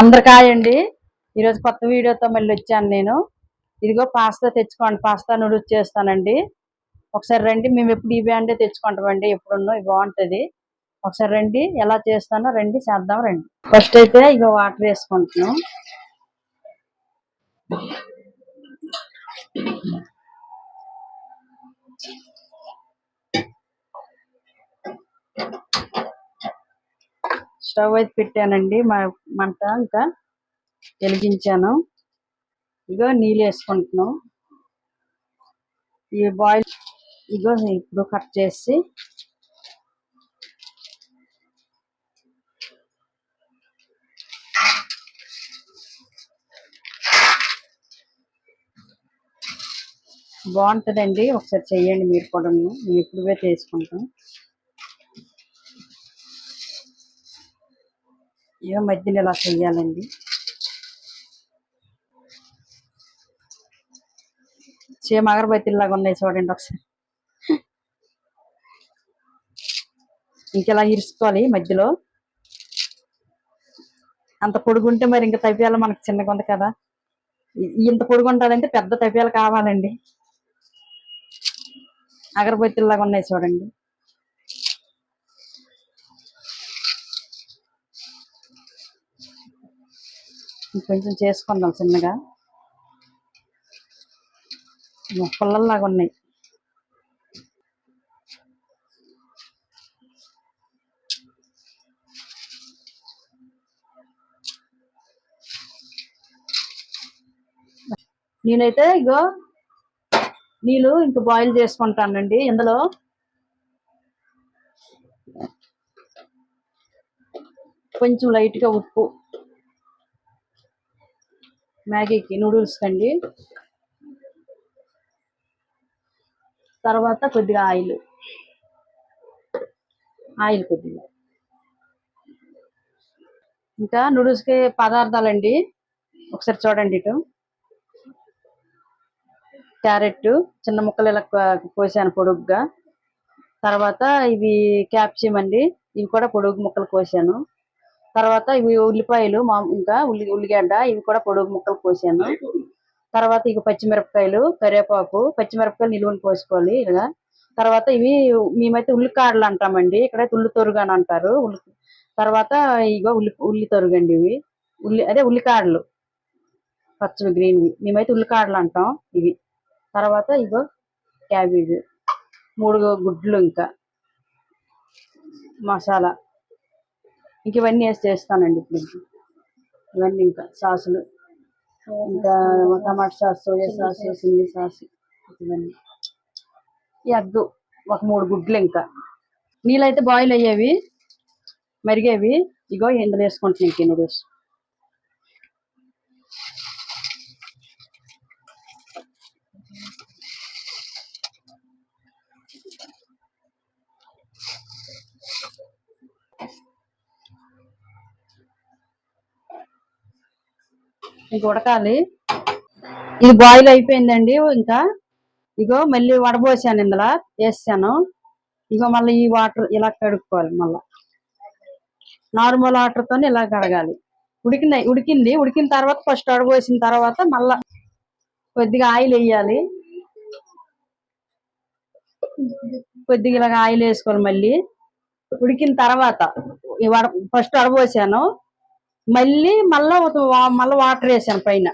అందరికాయండి ఈరోజు కొత్త వీడియోతో మళ్ళీ వచ్చాను నేను. ఇదిగో పాస్తా తెచ్చుకోండి. పాస్తా నూడిల్స్ చేస్తానండి. ఒకసారి రండి. మేము ఎప్పుడు ఈ బ్యాండే తెచ్చుకుంటామండి. ఎప్పుడున్నో ఇవి బాగుంటుంది. ఒకసారి రండి. ఎలా చేస్తానో రండి. చేద్దాం రండి. ఫస్ట్ అయితే ఇగో వాటర్ వేసుకుంటున్నాం. స్టవ్ అయితే పెట్టానండి. మా మంట ఇంకా వెలిగించాను. ఇగో నీళ్ళు వేసుకుంటున్నాం. ఈ బాయిల్ ఇగో ఇప్పుడు కట్ చేసి బాగుంటుందండి. ఒకసారి చెయ్యండి మీరు కూడా మేము ఇప్పుడు చేసుకుంటాం. ఏ మధ్యలో ఇలా చెయ్యాలండి? సేమ్ అగరబత్తిలాగా ఉన్నాయి చూడండి ఒకసారి. ఇంకెలా ఇరుసుకోవాలి మధ్యలో? అంత పొడుగుంటే మరి ఇంకా తవ్యాల మనకి చిన్నగా ఉంది కదా. ఇంత పొడుగుంటుందంటే పెద్ద తవ్యాలు కావాలండి. అగరబత్తిలాగా ఉన్నాయి చూడండి. ఇంకొంచెం చేసుకుందాం చిన్నగా. పుల్లల్లాగా ఉన్నాయి. నేనైతే ఇగో నీళ్ళు ఇంక బాయిల్ చేసుకుంటానండి. ఇందులో కొంచెం లైట్గా ఉప్పు మ్యాగీకి నూడిల్స్ కండి. తర్వాత కొద్దిగా ఆయిల్. ఆయిల్ కొద్దిగా. ఇంకా నూడిల్స్కి పదార్థాలండి. ఒకసారి చూడండి ఇటు. క్యారెట్ చిన్న ముక్కలు ఇలా కోసాను పొడుగ్గా. తర్వాత ఇవి క్యాప్సియం అండి. ఇవి కూడా పొడుగు ముక్కలు కోసాను. తర్వాత ఇవి ఉల్లిపాయలు మా ఇంకా ఉల్లి ఉల్లిగడ్డ ఇవి కూడా పొడుగు ముక్కలు కోసాను తర్వాత ఇక పచ్చిమిరపకాయలు కరివేపాకు పచ్చిమిరపకాయలు నిలువని పోసుకోవాలి ఇలా తర్వాత ఇవి మేమైతే ఉల్లికాడలు అంటామండి. ఇక్కడైతే ఉల్లి తొరుగు అని అంటారు. ఉల్లి తర్వాత ఇగో ఉల్లి ఉల్లి తొరుగు అండి ఇవి. ఉల్లి అదే ఉల్లికాడలు. పచ్చివి గ్రీన్వి మేమైతే ఉల్లికాడలు అంటాం ఇవి. తర్వాత ఇగో క్యాబేజ్. మూడు గుడ్లు ఇంకా. మసాలా. ఇంక ఇవన్నీ వేసి చేస్తానండి ఇప్పుడు. ఇవన్నీ ఇంకా సాసులు. ఇంకా tomato sauce soya sauce chilli sauce ఇవన్నీ. ఈ అగ్గు ఒక మూడు గుడ్లు ఇంకా. నీళ్ళైతే బాయిల్ అయ్యేవి మరిగేవి. ఇగో ఇందులో వేసుకుంటున్నాయి ఇంక నూడిల్స్ ఇంక ఉడకాలి ఇది బాయిల్ అయిపోయిందండి ఇంకా. ఇగో మళ్ళీ వడబోసాను ఇందులో వేసాను. ఇగో మళ్ళీ ఈ వాటర్ ఇలా కడుక్కోవాలి మళ్ళా. నార్మల్ వాటర్ తోని ఇలా కడగాలి. ఉడికిన ఉడికింది. ఉడికిన తర్వాత ఫస్ట్ వడబోసిన తర్వాత మళ్ళా కొద్దిగా ఆయిల్ వేయాలి. కొద్దిగా ఇలాగ ఆయిల్ వేసుకోవాలి మళ్ళీ. ఉడికిన తర్వాత వడ ఫస్ట్ వడబోసాను. మళ్ళీ మళ్ళీ ఒక వా- వాటర్ వేసాను పైన.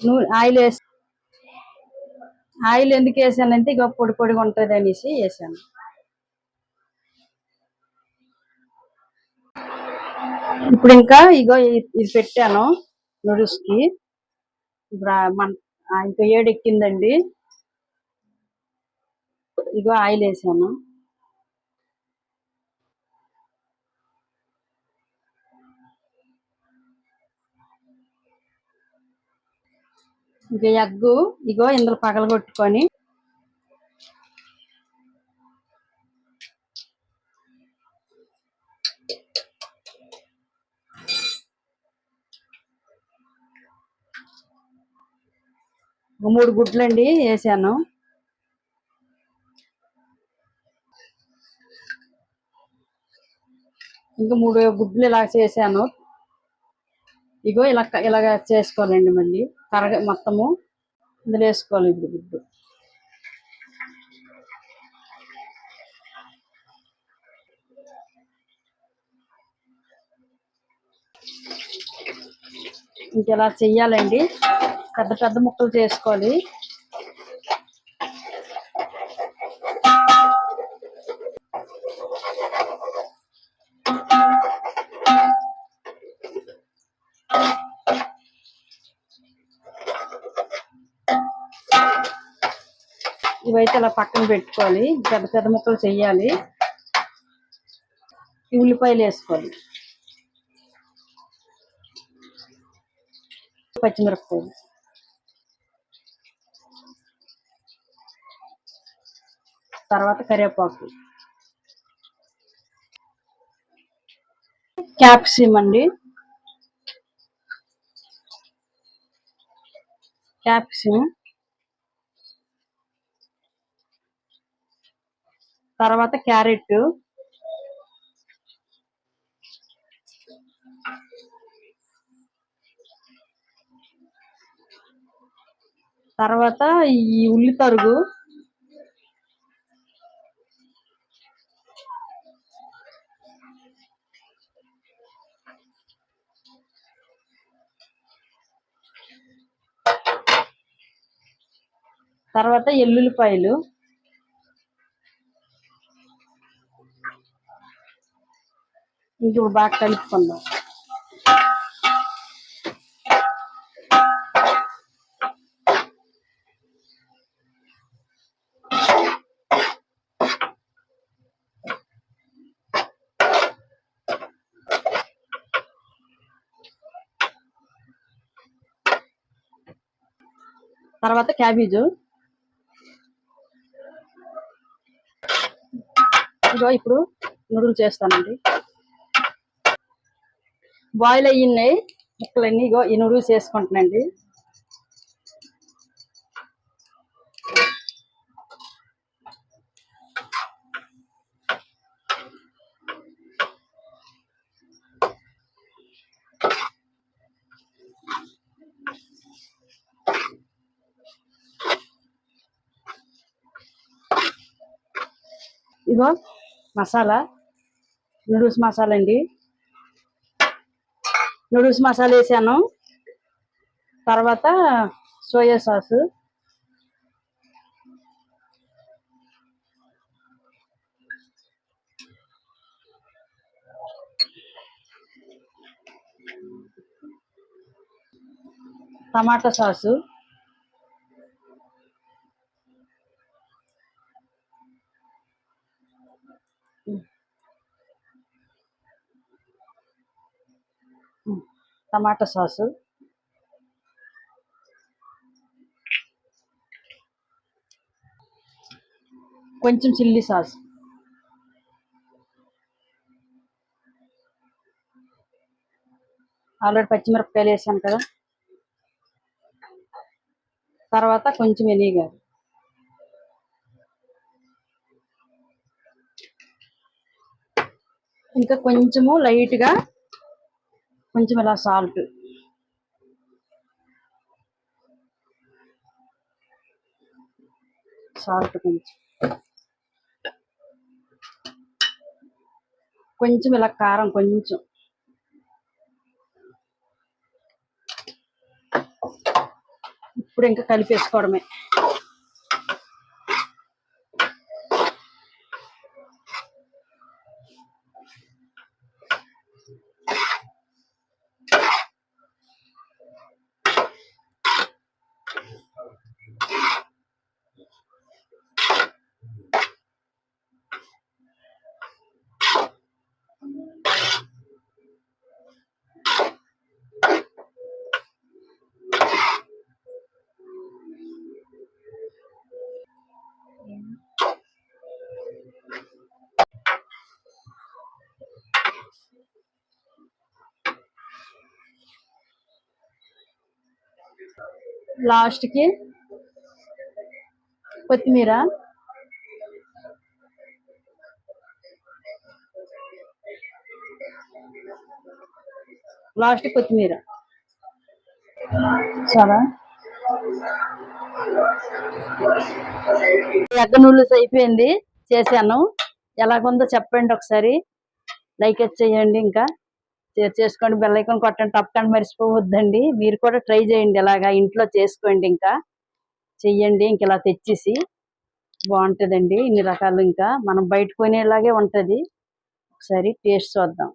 నూ- ఆయిల్ వేసి ఆయిల్ ఎందుకు వేసానంటే ఇక పొడి పొడిగా ఉంటుంది అనేసి వేసాను. ఇప్పుడు ఇంకా ఇగో ఇది పెట్టాను నూడిల్స్కి ఇప్పుడు మన ఇంకా ఏడెక్కిందండి ఇగో ఆయిల్ వేసాను. ఇక ఎగ్గు ఇగో ఇందులో పగలగొట్టుకొని. ఒక మూడు గుడ్లండి వేసాను. ఇంకా మూడు గుడ్లు ఇలా చేశాను. ఇగో ఇలా ఇలాగ చేసుకోవాలండి మళ్ళీ. కరగ మొత్తము ఇందులో వేసుకోవాలి ఇప్పుడు గుడ్డు. ఇంకెలా చెయ్యాలండి. పెద్ద పెద్ద ముక్కలు చేసుకోవాలి. ఇవైతే ఇలా పక్కన పెట్టుకోవాలి. పెద్ద పెద్ద ముక్కలు చెయ్యాలి. ఉల్లిపాయలు వేసుకోవాలి. పచ్చిమిరపకాయలు. తర్వాత కరివేపాకు. క్యాప్సిమ్ అండి. క్యాప్సిమ్ తర్వాత క్యారెట్. తర్వాత ఈ ఉల్లి తరుగు తర్వాత ఎల్లుల్లిపాయలు. ఇంక బాగా కలుపుకుందాం. తర్వాత క్యాబేజు. ఇదిగో ఇప్పుడు నూడిల్స్ చేస్తానండి బాయిల్ అయ్యినాయి ముక్కలన్నీ ఇగో ఈ చేసుకుంటున్నాండి వేసుకుంటున్నాండి ఇగో మసాలా నూడిల్స్ మసాలా అండి. నూడిల్స్ మసాలా వేసాను. తర్వాత soya sauce. Tomato sauce. Tomato sauce. కొంచెం చిల్లీ సాస్. ఆల్రెడీ పచ్చిమిరపకాయలు వేసాను కదా. తర్వాత కొంచెం వెనిగర్ ఇంకా కొంచెము లైట్గా కొంచెం ఇలా సాల్ట్ సాల్ట్ కొంచెం. కొంచెం ఇలా కారం కొంచెం. ఇప్పుడు ఇంకా కలిపేసుకోవడమే. లాస్ట్కి కొత్తిమీర. లాస్ట్ కొత్తిమీర. చాలా. ఎగ్గ నూడిల్స్ అయిపోయింది చేశాను. ఎలాగుందో చెప్పండి ఒకసారి. లైక్ చేయండి ఇంకా. షేర్ చేసుకోండి బెల్ ఐకాన్ కొట్టండి తప్పకుండా మర్చిపోవద్దండి. మీరు కూడా ట్రై చేయండి ఇలాగా ఇంట్లో చేసుకోండి ఇంకా. చెయ్యండి ఇంక ఇలా తెచ్చేసి. బాగుంటుందండి ఇన్ని రకాలు ఇంకా. మనం బయట కొనేలాగే ఉంటది. ఒకసారి టేస్ట్ చూద్దాం.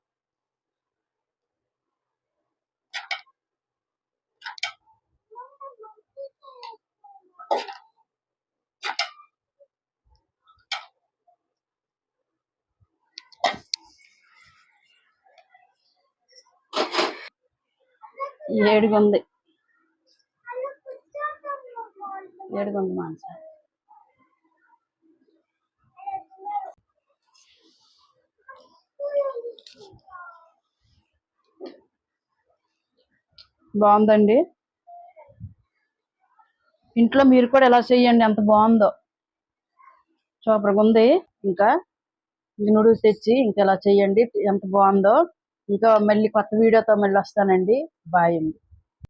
ఏడుగుంది. ఏడుగుంది మానస. బాగుందండి. ఇంట్లో మీరు కూడా ఎలా చేయండి ఎంత బాగుందో. సూపర్గా ఉంది ఇంకా నూడిల్స్ తెచ్చి ఇంకా ఇలా చేయండి ఎంత బాగుందో. ఇంకా మళ్ళీ కొత్త వీడియోతో మళ్ళీ వస్తానండి. బాయ్ అండి.